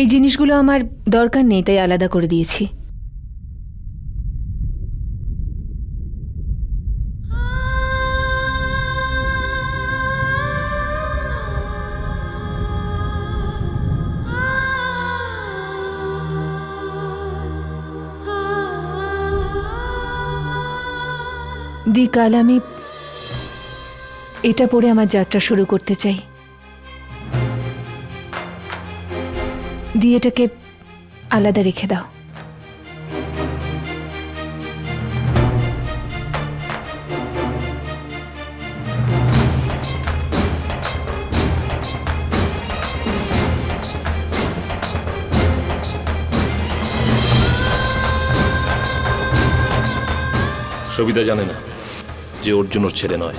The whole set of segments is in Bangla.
এই জিনিসগুলো আমার দরকার নেই, তাই আলাদা করে দিয়েছি। দি কাল আমি এটা পরে আমার যাত্রা শুরু করতে চাই। দিয়ে এটাকে আলাদা রেখে দাও। সবিতা জানে না যে অর্জুন ওর ছেলে নয়।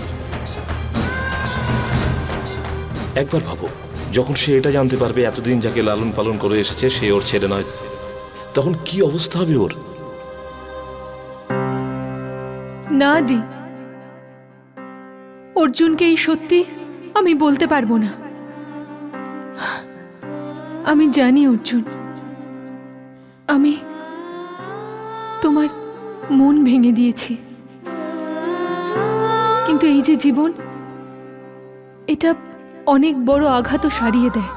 একবার ভাবো যখন সে এটা জানতে পারবে, এতদিন যাকে লালন পালন করে এসেছে, সে ওর ছেলে নয়। তখন কি অবস্থা হবে ওর? না, দি। অর্জুনকে এই সত্যি আমি বলতে পারব না। আমি জানি, অর্জুন। আমি তোমার মন ভেঙে দিয়েছি। কিন্তু এই যে জীবন, এটা অনেক বড় আঘাতও সারিয়ে দেয়।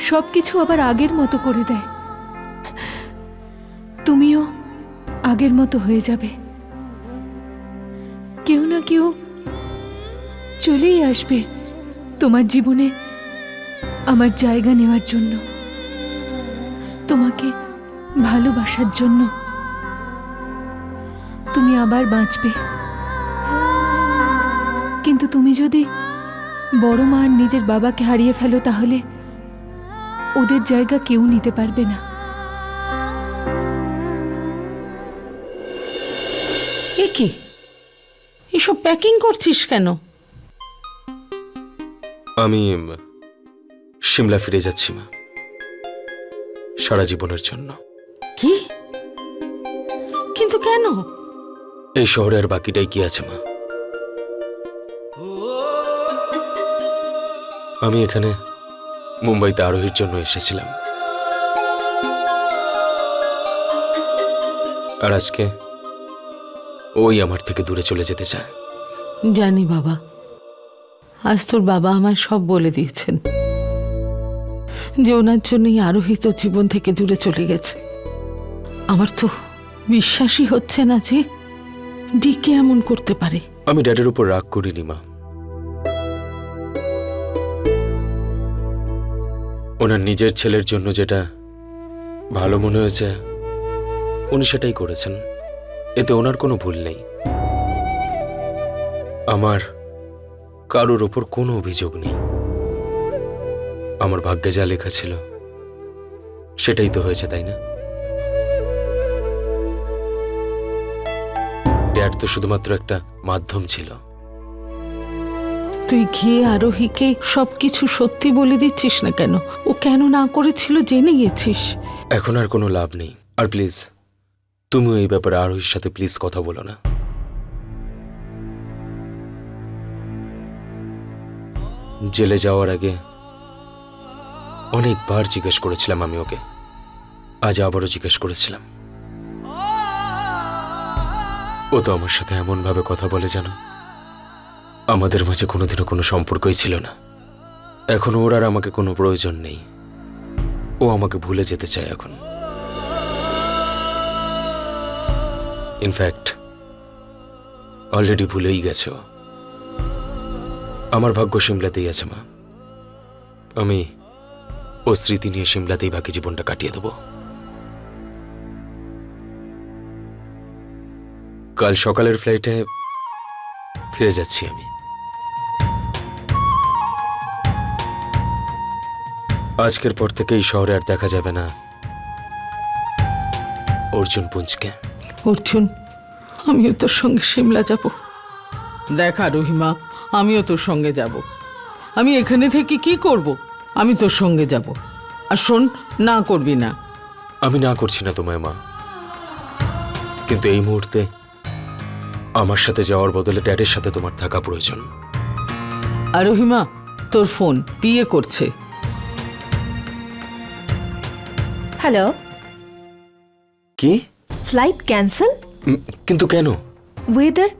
সবকিছু আবার আগের মতো করে দেয়। তুমিও আগের মতো হয়ে যাবে। কেউ না কেউ চলেই আসবে তোমার জীবনে, আমার জায়গা নেওয়ার জন্য, তোমাকে ভালোবাসার জন্য। তুমি আবার বাঁচবে। কিন্তু তুমি যদি বড় মা আর নিজের বাবাকে হারিয়ে ফেলো তাহলে ওদের জায়গা কেউ নিতে পারবে না। এ কি? এসব প্যাকিং করছিস কেন? আমি সিমলা ফিরে যাচ্ছি মা। সারা জীবনের জন্য। কি? কিন্তু কেন? এই শহরের বাকিটাই কি আছে মা? আমি এখানে মুম্বাইতে আরোহীর জন্য এসেছিলাম। আর আজকে ওই আমার থেকে দূরে চলে যেতে চায়। জানি বাবা। আজ তোর বাবা আমায় সব বলে দিয়েছেন যে ওনার জন্যই আরোহিত জীবন থেকে দূরে চলে গেছে। আমার তো বিশ্বাসই হচ্ছে না যে ডিকে এমন করতে পারে। আমি ড্যাডের উপর রাগ করিনি মা। ওনার নিজের ছেলের জন্য যেটা ভালো মনে হয়েছে, উনি সেটাই করেছেন। এতে ওনার কোনো ভুল নেই। আমার কারোর ওপর কোনো অভিযোগ নেই। আমার ভাগ্যে যা লেখা ছিল, সেটাই তো হয়েছে, তাই না? ড্যাড তো শুধুমাত্র একটা মাধ্যম ছিল। তুই গিয়ে আরোহীকে সবকিছু সত্যি বলে দিচ্ছিস না কেন? ও কেন না করেছিল জেনে গেছিস? এখন আর কোনো লাভ নেই। আর প্লিজ, তুমিও এই ব্যাপারে আরোহীর সাথে প্লিজ কথা বলো না। জেলে যাওয়ার আগে অনেকবার জিজ্ঞেস করেছিলাম আমি ওকে। আজ আবারও জিজ্ঞেস করেছিলাম। ও তো আমার সাথে এমনভাবে কথা বলে জানো। আমাদের মাঝে কোনোদিনও কোনো সম্পর্কই ছিল না। এখন ওর আর আমাকে কোনো প্রয়োজন নেই। ও আমাকে ভুলে যেতে চায় এখন। ইনফ্যাক্ট অলরেডি ভুলেই গেছে ও। আমার ভাগ্য সিমলাতেই আছে, মা। আমি ও স্মৃতি নিয়ে সিমলাতেই বাকি জীবনটা কাটিয়ে দেব। কাল সকালের ফ্লাইটে ফিরে যাচ্ছি আমি। আজকের পর থেকে এই শহরে আর দেখা যাবে না। অর্জুন পুঞ্জকে। অর্জুন আমিও তোর সঙ্গে সিমলা যাব। দেখ রহিমা আমিও তোর সঙ্গে যাব। আমি এখানে থেকে কি করব? আমি তোর সঙ্গে যাব। আর শোন না করবি না। আমি না করছি না তোমায় মা। কিন্তু এই মুহূর্তে আমার সাথে যাওয়ার বদলে ড্যাডের সাথে তোমার থাকা প্রয়োজন। আর রহিমা তোর ফোন বিয়ে করছে। হ্যালো কি? ফ্লাইট ক্যান্সেল কিন্তু কেন? ওয়েদার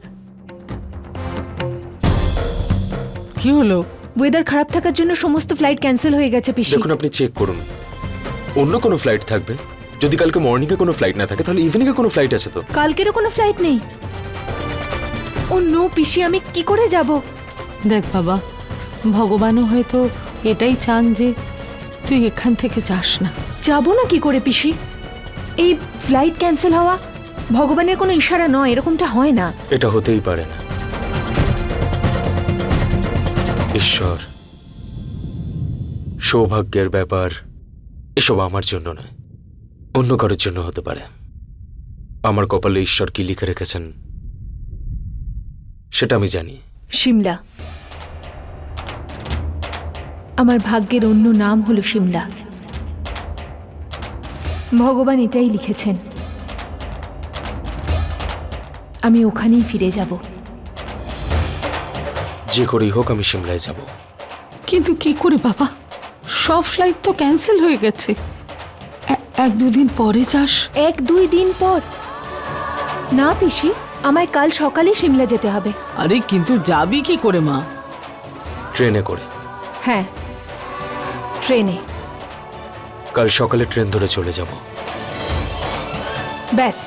কি হলো? ওয়েদার খারাপ থাকার জন্য সমস্ত ফ্লাইট ক্যান্সেল হয়ে গেছে পিসি। দেখুন আপনি চেক করুন। অন্য কোনো ফ্লাইট থাকবে। যদি কালকে মর্নিংয়ে কোনো ফ্লাইট না থাকে তাহলে ইভিনিংয়ে কোনো ফ্লাইট আছে তো? কালকেরও কোনো ফ্লাইট নেই। ও নো পিসি আমি কি করে যাব? দেখ বাবা ভগবানও হয়তো এটাই চান যে তুই এখান থেকে যাস না। যাব না কি করে পিসি? এই ফ্লাইট ক্যান্সেল হওয়া ভগবানের কোনো ইশারা নয় এরকমটা হয় না। এটা হতেই পারে না। ঈশ্বর সৌভাগ্যের ব্যাপার এসব আমার জন্য নয় অন্য কারোর জন্য হতে পারে। আমার কপালে ঈশ্বর কি লিখে রেখেছেন সেটা আমি জানি। সিমলা আমার ভাগ্যের অন্য নাম হলো সিমলা ভগবান এটাই লিখেছেন। আমি ওখানেই ফিরে যাব। যে করেই হোক আমি সিমলায় যাব। কিন্তু কি করে বাবা? সব ফ্লাইট তো ক্যান্সেল হয়ে গেছে। এক দুদিন পরে যাস। এক দুই দিন পর। না পিসি আমায় কাল সকালে সিমলা যেতে হবে। আরে কিন্তু যাবি কি করে মা? ট্রেনে করে। হ্যাঁ। ট্রেনে। কাল সকালে ট্রেন ধরে চলে যাব। ব্যাস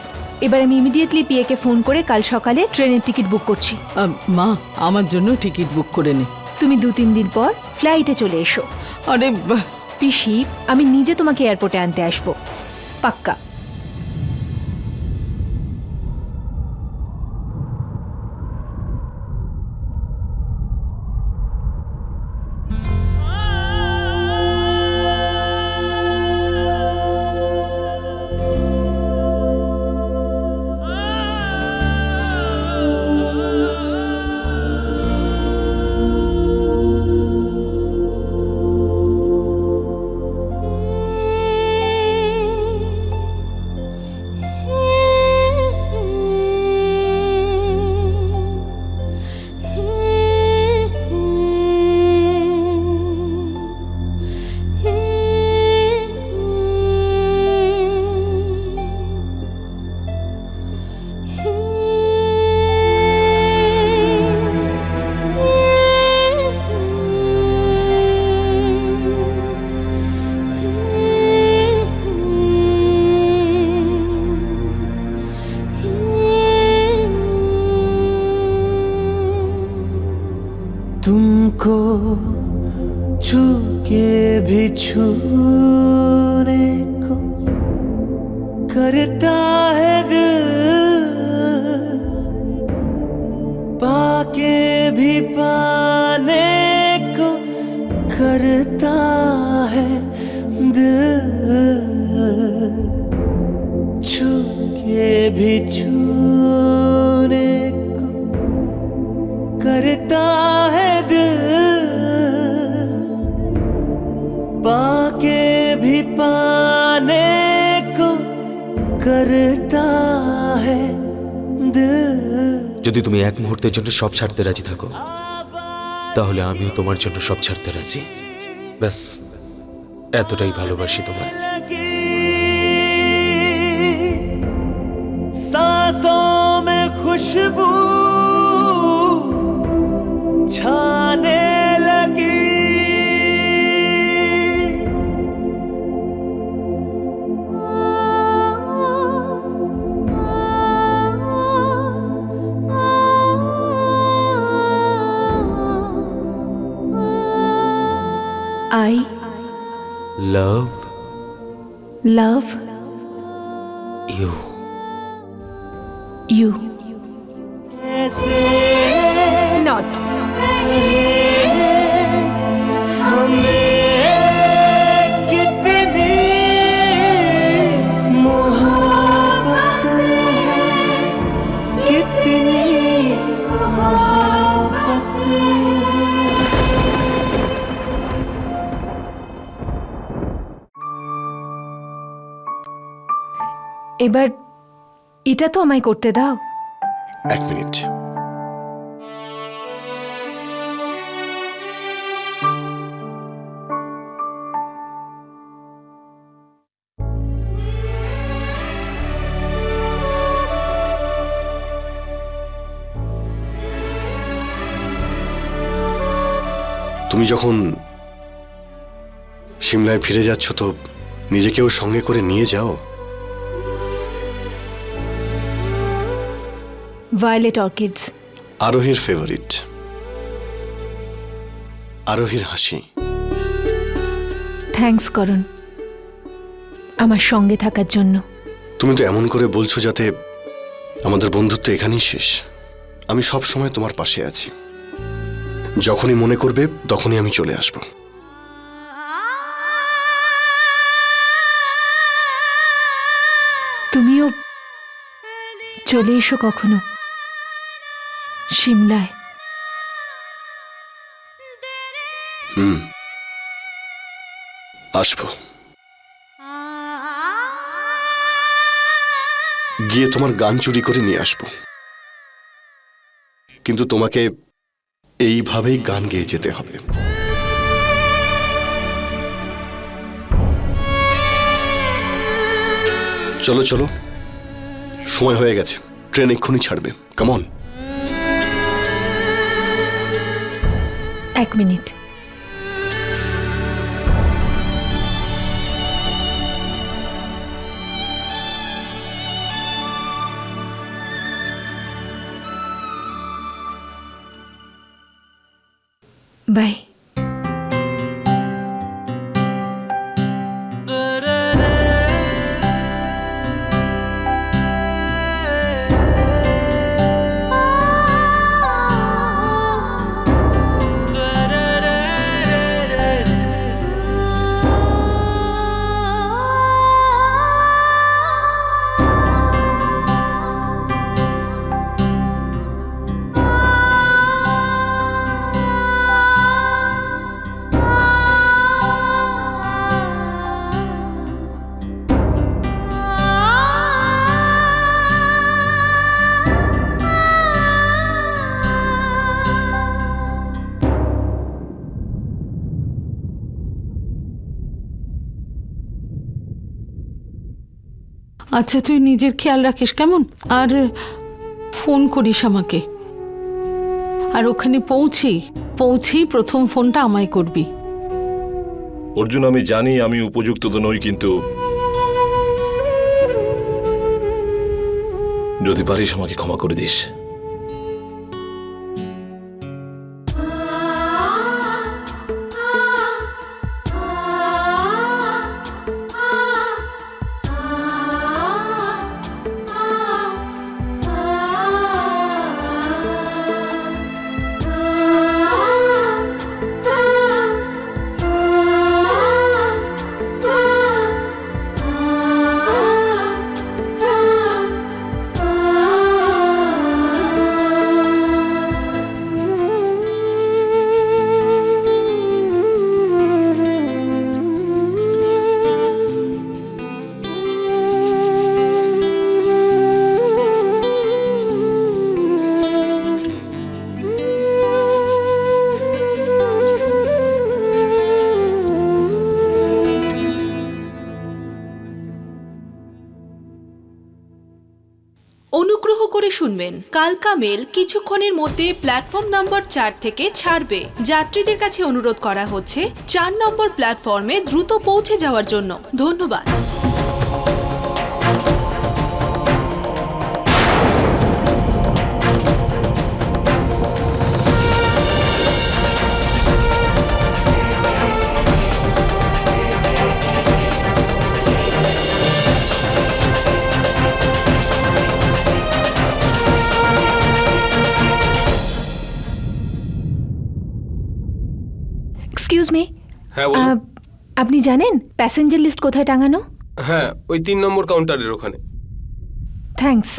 এবার আমি ইমিডিয়েটলি পিএকে ফোন করে কাল সকালে ট্রেনের টিকিট বুক করছি। মা আমার জন্য টিকিট বুক করে নে। তুমি দু তিন দিন পর ফ্লাইটে চলে এসো। আরে বাহ, পিসি আমি নিজে তোমাকে এয়ারপোর্টে আনতে আসব। পাক্কা। करता है दिल पाके भी पाने को करता है दिल যদি তুমি এক মুহূর্তের জন্য সব ছাড়তে রাজি থাকো তাহলে আমিও তোমার জন্য সব ছাড়তে রাজি ব্যাস এতটাই ভালোবাসি তোমায় लगी सांसों में लगी। I love love you. you. not. এবার এটা তো আমায় করতে দাও। এক মিনিট। তুমি যখন সিমলায় ফিরে যাচ্ছ তো নিজেকেও সঙ্গে করে নিয়ে যাও। ভায়োলেট অর্কিডস আরোহীর ফেভারিট আরোহীর হাসি। থ্যাঙ্কস করণ। আমার সঙ্গে থাকার জন্য। তুমি তো এমন করে বলছো যাতে আমাদের বন্ধুত্ব এখানেই শেষ। আমি সব সময় তোমার পাশে আছি। যখনই মনে করবে তখনই আমি চলে আসব। তুমিও চলে এসো কখনো। সিমলায় হুম। আসব। গিয়ে তোমার গান চুরি করে নিয়ে আসব। কিন্তু তোমাকে এইভাবেই গান গেয়ে যেতে হবে। চলো চলো। সময় হয়ে গেছে। ট্রেন এক্ষুনি ছাড়বে। কেমন এক মিনিট। বাই আচ্ছা তুই নিজের খেয়াল রাখিস কেমন? আর ফোন করিস আমাকে। আর ওখানে পৌঁছি পৌঁছেই প্রথম ফোনটা আমায় করবি। অর্জুন, আমি জানি আমি উপযুক্ত তো নই, কিন্তু যদি পারিস আমাকে ক্ষমা করে দিস। শুনবেন। কালকা মেল কিছুক্ষণের মধ্যে প্ল্যাটফর্ম নম্বর চার থেকে ছাড়বে। যাত্রীদের কাছে অনুরোধ করা হচ্ছে, চার নম্বর প্ল্যাটফর্মে দ্রুত পৌঁছে যাওয়ার জন্য। ধন্যবাদ। হ্যাঁ বলুন। আপনি জানেন প্যাসেঞ্জার লিস্ট কোথায় টাঙানো? হ্যাঁ ওই তিন নম্বর কাউন্টারের ওখানে। থ্যাঙ্কস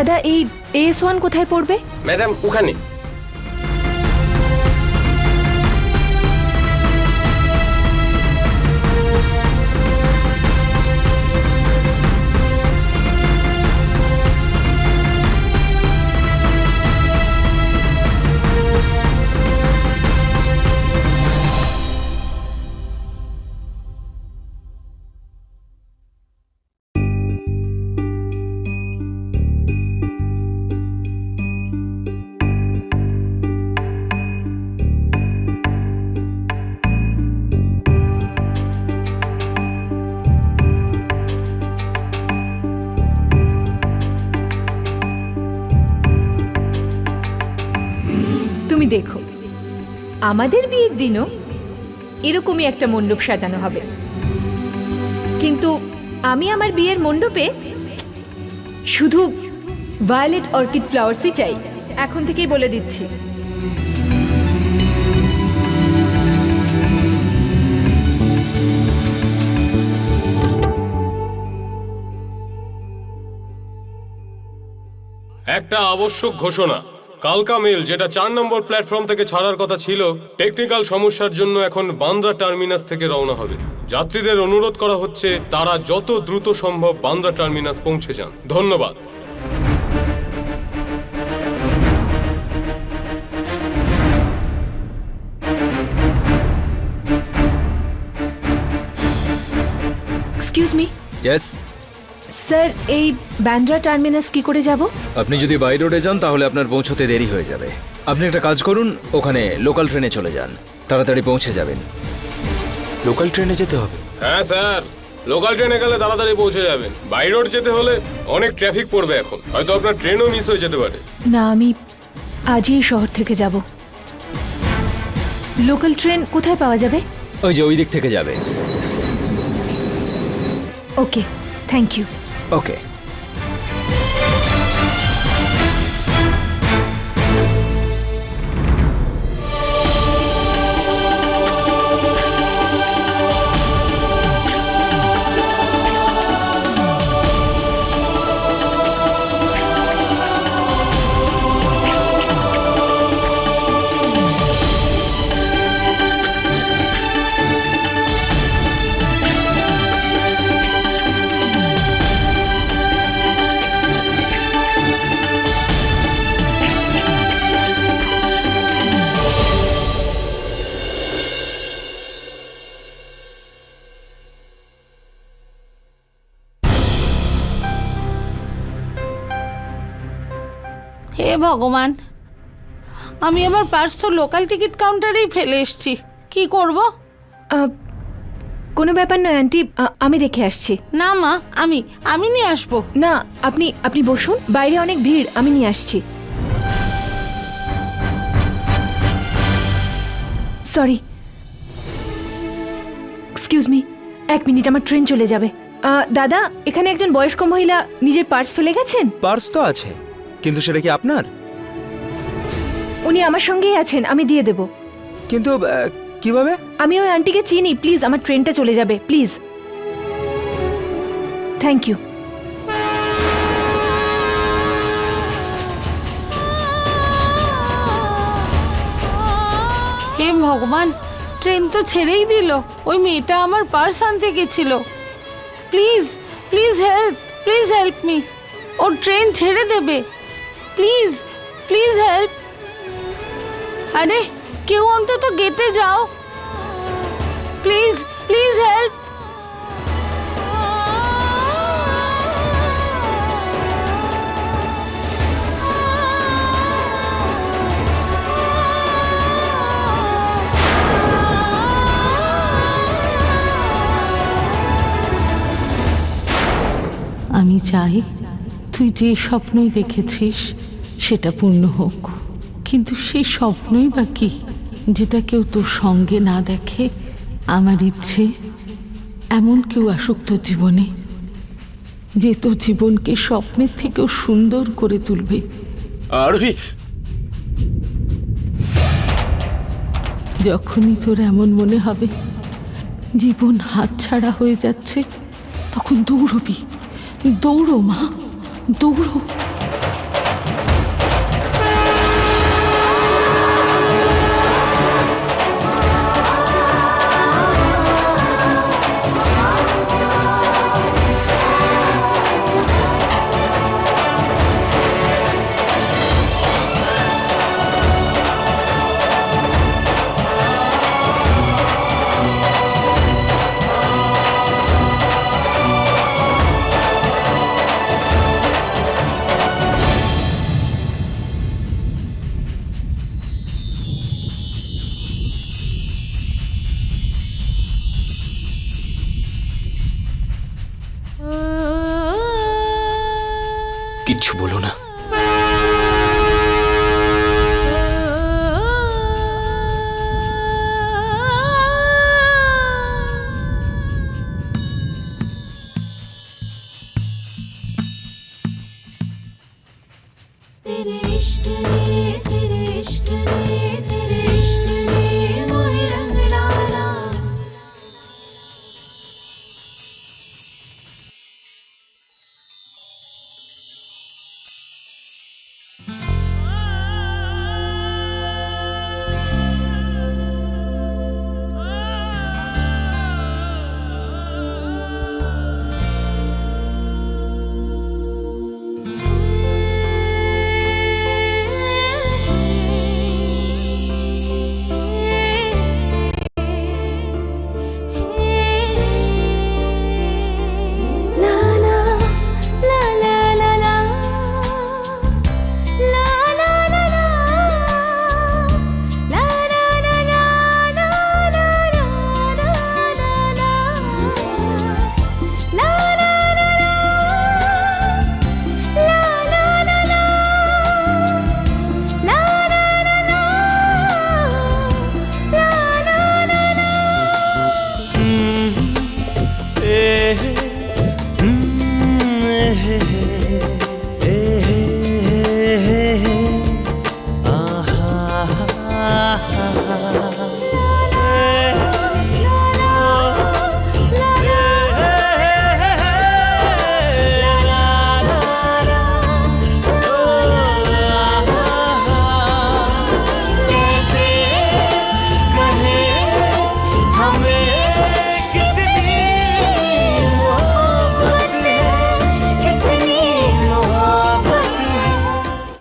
দাদা এই এস ওয়ান কোথায় পড়বে? ম্যাডাম ওখানে। আমাদের বিয়ের দিনও এরকমই একটা মণ্ডপ সাজানো হবে। কিন্তু আমি আমার বিয়ের মণ্ডপে শুধু ভায়োলেট অর্কিড ফ্লাওয়ার্সই চাই, এখন থেকেই বলে দিচ্ছি। একটা আবশ্যক ঘোষণা। কালকা মেল যেটা চার নম্বর প্ল্যাটফর্ম থেকে ছাড়ার কথা ছিল টেকনিক্যাল সমস্যার জন্য এখন বান্দ্রা টার্মিনাস থেকে রওনা হবে। যাত্রীদের অনুরোধ করা হচ্ছে তারা যত দ্রুত সম্ভব বান্দ্রা টার্মিনাস পৌঁছে যান। ধন্যবাদ। এক্সকিউজ মি ইয়েস স্যার এই ব্যান্ড্রা টার্মিনাস কি করে যাব? আপনি যদি বাই রোডে যান তাহলে আপনার পৌঁছতে দেরি হয়ে যাবে। আপনি একটা কাজ করুন ওখানে লোকাল ট্রেনে চলে যান। তাড়াতাড়ি পৌঁছে যাবেন। লোকাল ট্রেনে যেতে হবে? হ্যাঁ স্যার। লোকাল ট্রেনে গেলে তাড়াতাড়ি পৌঁছে যাবেন। বাই রোড যেতে হলে অনেক ট্রাফিক পড়বে এখন। হয়তো আপনার ট্রেনও মিস হয়ে যেতে পারে। না আমি আজই শহর থেকে যাব। লোকাল ট্রেন কোথায় পাওয়া যাবে? ওই যে ওই দিক থেকে যাবে। Okay thank you. ওকে ভগবান। আমি আমার পার্স তো লোকাল টিকিট কাউন্টারেই ফেলে এসেছি। কি করব? আহ, কোনো ব্যাপার নয় আন্টি। আমি দেখে আসছি। না মা আমি আমি নিয়ে আসব। না আপনি আপনি বসুন। বাইরে অনেক ভিড় আমি নিয়ে আসছি। সরি এক্সকিউজ মি এক মিনিট আমার ট্রেন চলে যাবে। আহ, দাদা এখানে একজন বয়স্ক মহিলা নিজের পার্স ফেলে গেছেন? পার্স তো আছে কিন্তু সেটা কি আপনার? উনি আমার সঙ্গেই আছেন আমি দিয়ে দেব। কিন্তু কীভাবে? আমি ওই আন্টিকে চিনি প্লিজ আমার ট্রেনটা চলে যাবে প্লিজ। থ্যাংক ইউ হে ভগবান ট্রেন তো ছেড়েই দিল ওই মেয়েটা আমার পার্স আনতে গেছিল। Please please help please help me O train ছেড়ে দেবে। Please please help. আরে, কেউ অন্তত গেটে যাও। Please please help. আমি চাই তুই যে স্বপ্নই দেখেছিস, সেটা পূর্ণ হোক। কিন্তু সেই স্বপ্নই বা কি? যেটা কেউ তোর সঙ্গে না দেখে আমার ইচ্ছে এমন কেউ আসুক তোর জীবনে যে তোর জীবনকে স্বপ্নের থেকেও সুন্দর করে তুলবে। আরোহী! যখনই তোর এমন মনে হবে জীবন হাতছাড়া হয়ে যাচ্ছে তখন দৌড়বি। দৌড়ো মা দৌড়ো। কিচ্ছু বলো না।